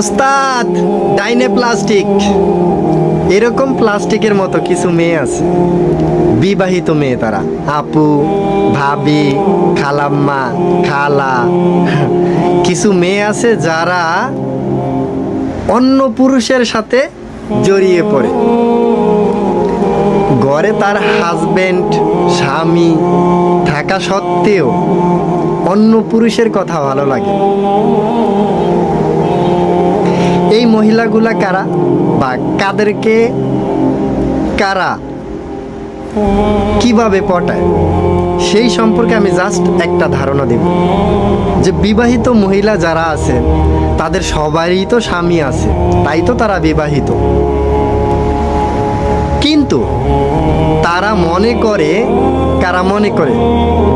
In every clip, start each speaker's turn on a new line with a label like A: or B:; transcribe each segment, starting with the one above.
A: ওস্তাদ, ডাইনে প্লাস্টিক। এরকম প্লাস্টিকের মতো কিছু মেয়ে আছে। বিবাহিত মেয়ে তারা। আপু, ভাবি, খালাম্মা, খালা। কিছু মেয়ে আছে যারা অন্য পুরুষের সাথে জড়িয়ে পড়ে। ঘরে তার হাজবেন্ড স্বামী থাকা সত্ত্বেও অন্য পুরুষের কথা ভালো লাগে। এই মহিলাগুলা কারা? বা কাদেরকে কারা কীভাবে পটায়? সেই সম্পর্কে আমি জাস্ট একটা ধারণা দেব। যে বিবাহিত মহিলা যারা আছে তাদের সবারই তো স্বামী আছে, তাই তো তারা বিবাহিত। কিন্তু তারা মনে করে, কারা মনে করে?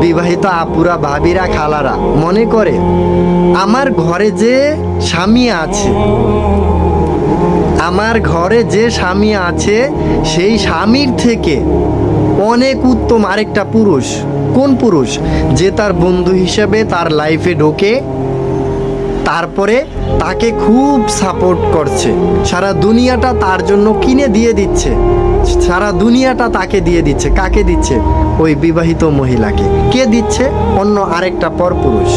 A: বিবাহিত আপুরা, ভাবিরা, খালারা, মনে করে, আমার ঘরে যে স্বামী আছে, আমার ঘরে যে স্বামী আছে, সেই স্বামীর থেকে অনেক উত্তম আরেকটা পুরুষ। কোন পুরুষ? যে তার বন্ধু হিসেবে তার লাইফে ঢোকে তারপরে তাকে খুব সাপোর্ট করছে। সারা দুনিয়াটা তার জন্য কিনে দিয়ে দিচ্ছে। সারা দুনিয়াটা তাকে দিয়ে দিচ্ছে। কাকে দিচ্ছে? ওই বিবাহিত মহিলাকে। কে দিচ্ছে? অন্য আরেকটা পরপুরুষ।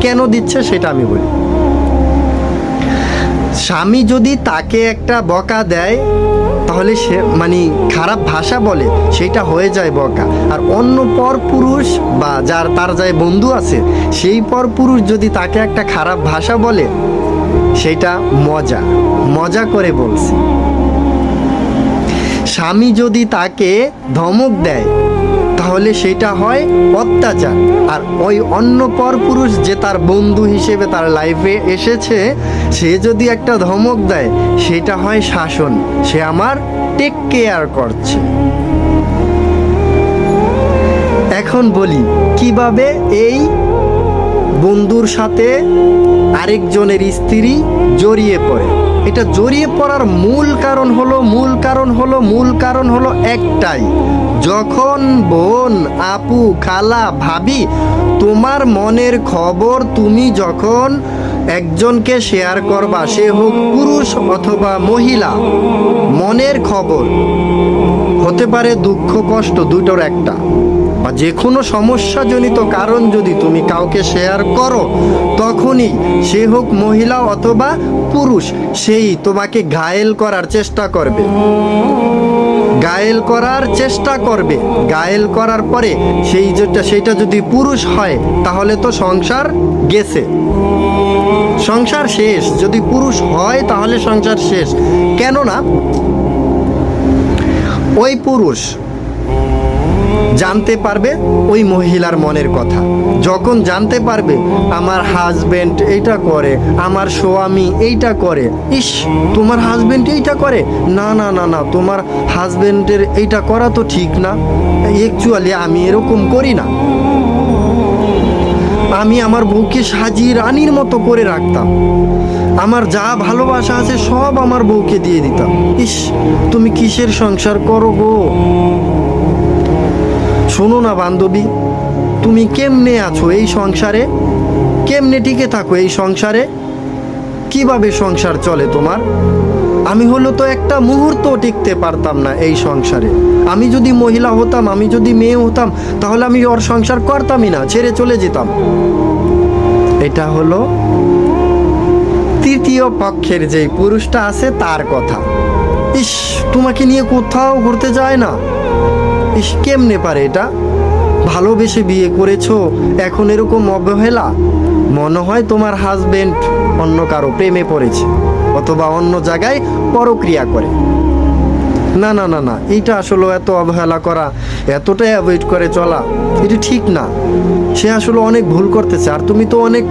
A: কেন দিচ্ছে সেটা আমি বলি। স্বামী যদি তাকে একটা বকা দেয়, তাহলে সে মানে খারাপ ভাষা বলে, সেটা হয়ে যায় বকা। আর অন্য পর পুরুষ বা যার, তার যায় বন্ধু আছে, সেই পর পুরুষ যদি তাকে একটা খারাপ ভাষা বলে, সেটা মজা মজা করে বলছে। স্বামী যদি তাকে ধমক দেয় তাহলে সেটা হয় অত্যাচার। আর ওই অন্য পর পুরুষ যে তার বন্ধু হিসেবে তার লাইফে এসেছে, সে যদি একটা ধমক দেয়, সেটা হয় শাসন। সে আমার টেক কেয়ার করছে। এখন বলি, কীভাবে এই বন্ধুর সাথে আরেকজনের স্ত্রী জড়িয়ে পড়ে? এটা জড়িয়ে পড়ার মূল কারণ হলো, মূল কারণ হলো, মূল কারণ হলো একটাই। যখন বোন, আপু, খালা, ভাবি, তোমার মনের খবর তুমি যখন একজনকে শেয়ার করবা, সে হোক পুরুষ অথবা মহিলা, মনের খবর, হতে পারে দুঃখ, কষ্ট, দুটোর একটা। বা যে কোনো সমস্যাজনিত কারণ যদি তুমি কাউকে শেয়ার করো, তখনই সে হোক মহিলা অথবা পুরুষ, সেই তোমাকে ঘায়েল করার চেষ্টা করবে। গায়েল করার চেষ্টা করবে। গায়েল করার পরে সেই যেটা সেইটা যদি পুরুষ হয়, তাহলে তো সংসার গেছে। সংসার শেষ। যদি পুরুষ হয়, তাহলে সংসার শেষ। কেননা ওই পুরুষ জানতে পারবে ওই মহিলার মনের কথা। যখন জানতে পারবে, আমার হাজবেন্ড এইটা করে, আমার স্বামী এইটা করে, ইস, তোমার হাজবেন্ড এইটা করে? না না না না, তোমার হাজবেন্ডের এইটা করা তো ঠিক না। অ্যাকচুয়ালি আমি এরকম করি না। আমি আমার বউকে সাজিয়ে রানীর মতো করে রাখতাম। আমার যা ভালোবাসা আছে সব আমার বউকে দিয়ে দিতাম। ইস, তুমি কিসের সংসার করো গো? শোনো না বান্ধবী, তুমি কেমনে আছো এই সংসারে? কেমনে টিকে থাকো এই সংসারে? কীভাবে সংসার চলে তোমার? আমি হলো তো একটা মুহূর্ত টিকতে পারতাম না এই সংসারে। আমি যদি মহিলা হতাম, আমি যদি মেয়ে হতাম, তাহলে আমি ওর সংসার করতামই না, ছেড়ে চলে যেতাম। এটা হলো তৃতীয় পক্ষের যে পুরুষটা আছে তার কথা। ইস, তোমাকে নিয়ে কোথাও ঘুরতে যায় না। ইস কেমনে পারে এটা? ভালোবেসে বিয়ে করেছ, এখন এরকম অবহেলা? মনে হয় তোমার হাজবেন্ড অন্য কারও প্রেমে পড়েছে, অথবা অন্য জায়গায় পরক্রিয়া করে। না না না না, এইটা আসলে এত অবহেলা করা, এতটাই অ্যাভয়েড করে চলা, এটা ঠিক না। সে আসলে অনেক ভুল করতেছে, আর তুমি তো অনেক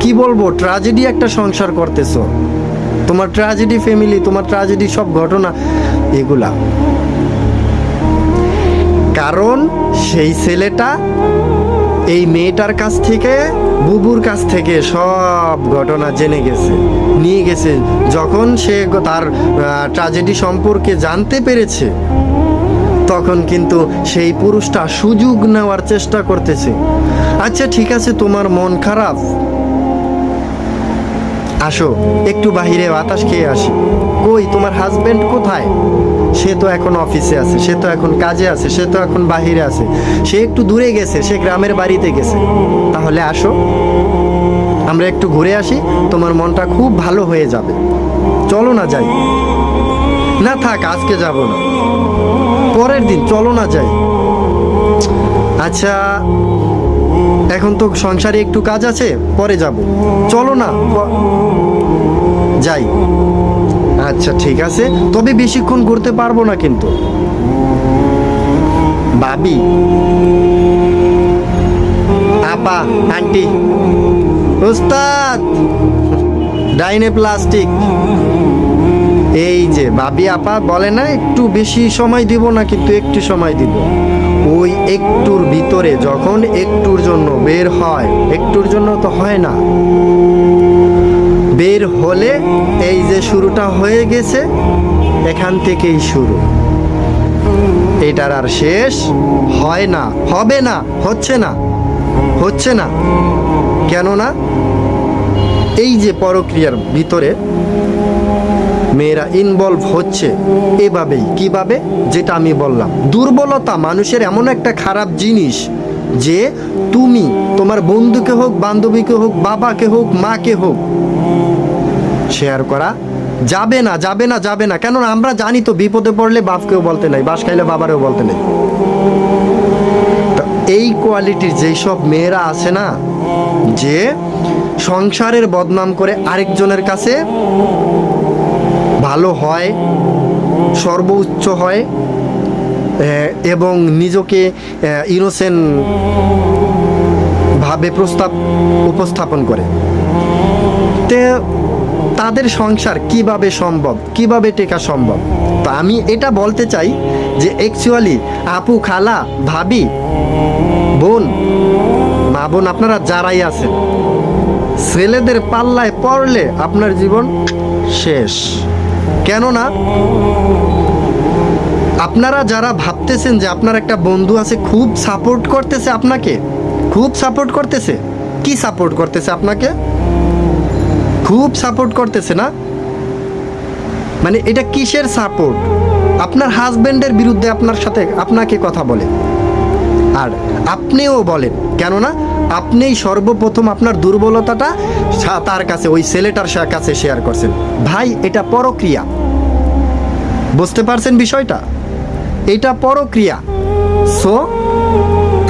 A: কি বলব ট্রাজেডি একটা সংসার করতেছো। তোমার ট্রাজেডি ফ্যামিলি তোমার ট্রাজেডি সব ঘটনা, এগুলা। কারণ সেই ছেলেটা এই মেয়েটার কাছ থেকে, বুবুর কাছ থেকে সব ঘটনা জেনে গেছে, নিয়ে গেছে। যখন সে তার ট্রাজেডি সম্পর্কে জানতে পেরেছে, তখন কিন্তু সেই পুরুষটা সুযোগ নেওয়ার চেষ্টা করতেছে। আচ্ছা ঠিক আছে, তোমার মন খারাপ? আসো, একটু বাহিরে বাতাস খেয়ে আসি। কই, তোমার হাজবেন্ড কোথায়? সে তো এখন অফিসে আছে, সে তো এখন কাজে আছে, সে তো এখন বাহিরে আছে। সে একটু দূরে গেছে, সে গ্রামের বাড়িতে গেছে। তাহলে আসো, আমরা একটু ঘুরে আসি, তোমার মনটা খুব ভালো হয়ে যাবে। চলো না যাই। না থাক, আজকে যাব না। পরের দিন, চলো না যাই। আচ্ছা এখন তো সংসারে একটু কাজ আছে, পরে যাব। চলো না যাই। আচ্ছা ঠিক আছে। তবে বেশিক্ষণ ঘুরতে পারব না কিন্তু। ভাবি। আপা, আন্টি। উস্তাদ! ডাইনে প্লাস্টিক। এই যে, ভাবি, আপা বলে না, একটু বেশি সময় দিব না, কিন্তু একটু সময় দিব। ওই একটুর ভিতরে, যখন একটুর জন্য বের হয়, একটুর জন্য তো হয় না। বের হলে এই যে শুরুটা হয়ে গেছে, এখান থেকেই শুরু। এটার আর শেষ হয় না, হবে না, হচ্ছে না হচ্ছে না। কেননা এই যে পরক্রিয়ার ভিতরে মেয়েরা ইনভলভ হচ্ছে এভাবেই, কীভাবে? যেটা আমি বললাম, দুর্বলতা মানুষের এমন একটা খারাপ জিনিস যে তুমি তোমার বন্ধুকে হোক, বান্ধবীকে হোক, বাবাকে হোক, মাকে হোক শেয়ার করা যাবে না যাবে না যাবে না। কেননা আমরা জানি তো বিপদে পড়লে বাপকেও বলতে নাই, বাস খাইলে বাবারেও বলতে নেই। এই কোয়ালিটির যেই সব মেয়েরা আছে না, যে সংসারের বদনাম করে আরেকজনের কাছে ভালো হয়, সর্বোচ্চ হয় এবং নিজকে ইনোসেন্ট ভাবে প্রস্তাব, উপস্থাপন করে। তে তাদের সংসার কীভাবে সম্ভব? কীভাবে টেকা সম্ভব? তো আমি এটা বলতে চাই যে অ্যাকচুয়ালি আপু, খালা, ভাবি, বোন, মা, বোন, আপনারা যারাই আছেন, ছেলেদের পাল্লায় পড়লে আপনার জীবন শেষ। কেননা আপনারা যারা ভাবতেছেন যে আপনার একটা বন্ধু আছে, খুব সাপোর্ট করতেছে আপনাকে? খুব সাপোর্ট করতেছে? কি সাপোর্ট করতেছে আপনাকে? খুব সাপোর্ট করতেছে না? মানে এটা কিসের সাপোর্ট আপনার হাজবেন্ডের বিরুদ্ধে আপনার সাথে আপনাকে কথা বলে। আর আপনিও বলেন, কেননা আপনিই সর্বপ্রথম আপনার দুর্বলতাটা তার কাছে, ওই ছেলেটার কাছে শেয়ার করছেন। ভাই, এটা পরক্রিয়া। বুঝতে পারছেন বিষয়টা? এটা পরক্রিয়া। সো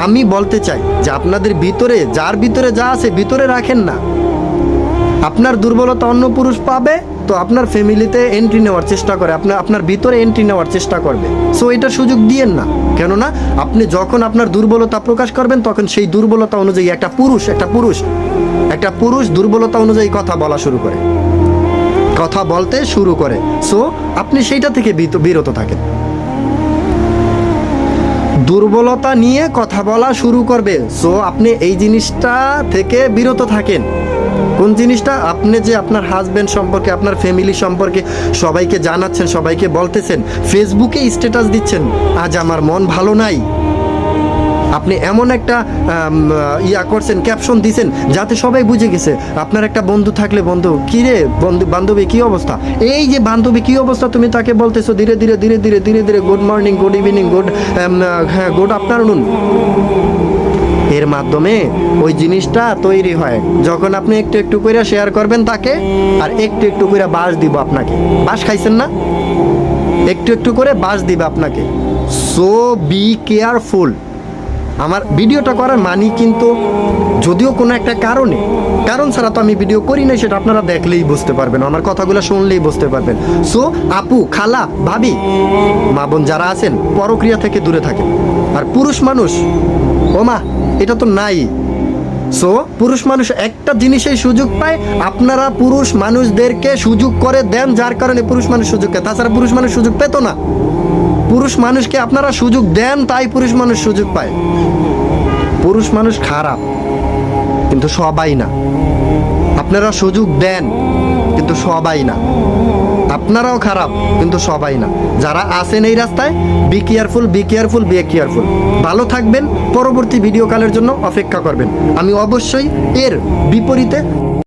A: আমি বলতে চাই যে আপনাদের ভিতরে, যার ভিতরে যা আছে, ভিতরে রাখেন না। আপনার দুর্বলতা অন্য পুরুষ পাবে, তো আপনার ফ্যামিলিতে এন্ট্রি নেওয়ার চেষ্টা করে, আপনার আপনার ভিতরে এন্ট্রি নেওয়ার চেষ্টা করবে। সো এটা সুযোগ দিয়েন না। কেননা, আপনি যখন আপনার দুর্বলতা প্রকাশ করবেন, তখন সেই দুর্বলতা অনুযায়ী একটা পুরুষ একটা পুরুষ একটা পুরুষ দুর্বলতা অনুযায়ী কথা বলা শুরু করে। কথা বলতে শুরু করে। সো আপনি সেইটা থেকে বিরত থাকেন। দুর্বলতা নিয়ে কথা বলা শুরু করবে। সো আপনি এই জিনিসটা থেকে বিরত থাকেন। কোন জিনিসটা? আপনি যে আপনার হাজব্যান্ড সম্পর্কে, আপনার ফ্যামিলি সম্পর্কে সবাইকে জানাচ্ছেন, সবাইকে বলতেছেন ফেসবুকে স্ট্যাটাস দিচ্ছেন, আজ আমার মন ভালো নাই। আপনি এমন একটা ইয়া করছেন ক্যাপশন দিছেন, যাতে সবাই বুঝে গেছে, আপনার একটা বন্ধু থাকলে বন্ধু, কি রে, বন্ধু, বান্ধবী, কি অবস্থা? এই যে বান্ধবী, কি অবস্থা তুমি তাকে বলতেছো, ধীরে ধীরে ধীরে ধীরে ধীরে ধীরে good morning good evening good হ্যাঁ গুড আফটারনুন এর মাধ্যমে ওই জিনিসটা তৈরি হয়। যখন আপনি একটু একটু করে শেয়ার করবেন তাকে, আর একটু একটু করে বাস দিব আপনাকে। বাস খাইছেন না? একটু একটু করে বাস দিবে আপনাকে। সো বি কেয়ারফুল আমার ভিডিওটা করার মানি কিন্তু যদিও কোনো একটা কারণে। কারণ ছাড়া তো আমি ভিডিও করি না সেটা আপনারা দেখলেই বুঝতে পারবেন, আমার কথাগুলো শুনলেই বুঝতে পারবেন। সো আপু, খালা, ভাবি, মা বোন যারা আছেন, পরক্রিয়া থেকে দূরে থাকেন। আর পুরুষ মানুষ, ও মা, এটা তো নাই। সো পুরুষ মানুষ একটা জিনিসেই সুযোগ পায়, আপনারা পুরুষ মানুষদেরকে সুযোগ করে দেন, যার কারণে পুরুষ মানুষ সুযোগ পায়। তাছাড়া পুরুষ মানুষ সুযোগ পেত না। পুরুষ মানুষকে আপনারা সুযোগ দেন, তাই পুরুষ মানুষ সুযোগ পায়। পুরুষ মানুষ খারাপ, কিন্তু সবাই না। আপনারা সুযোগ দেন, কিন্তু সবাই না। আপনারাও খারাপ, কিন্তু সবাই না। যারা আছেন এই রাস্তায় be careful be careful be careful ভালো থাকবেন, পরবর্তী ভিডিও কলের জন্য অপেক্ষা করবেন। আমি অবশ্যই এর বিপরীতে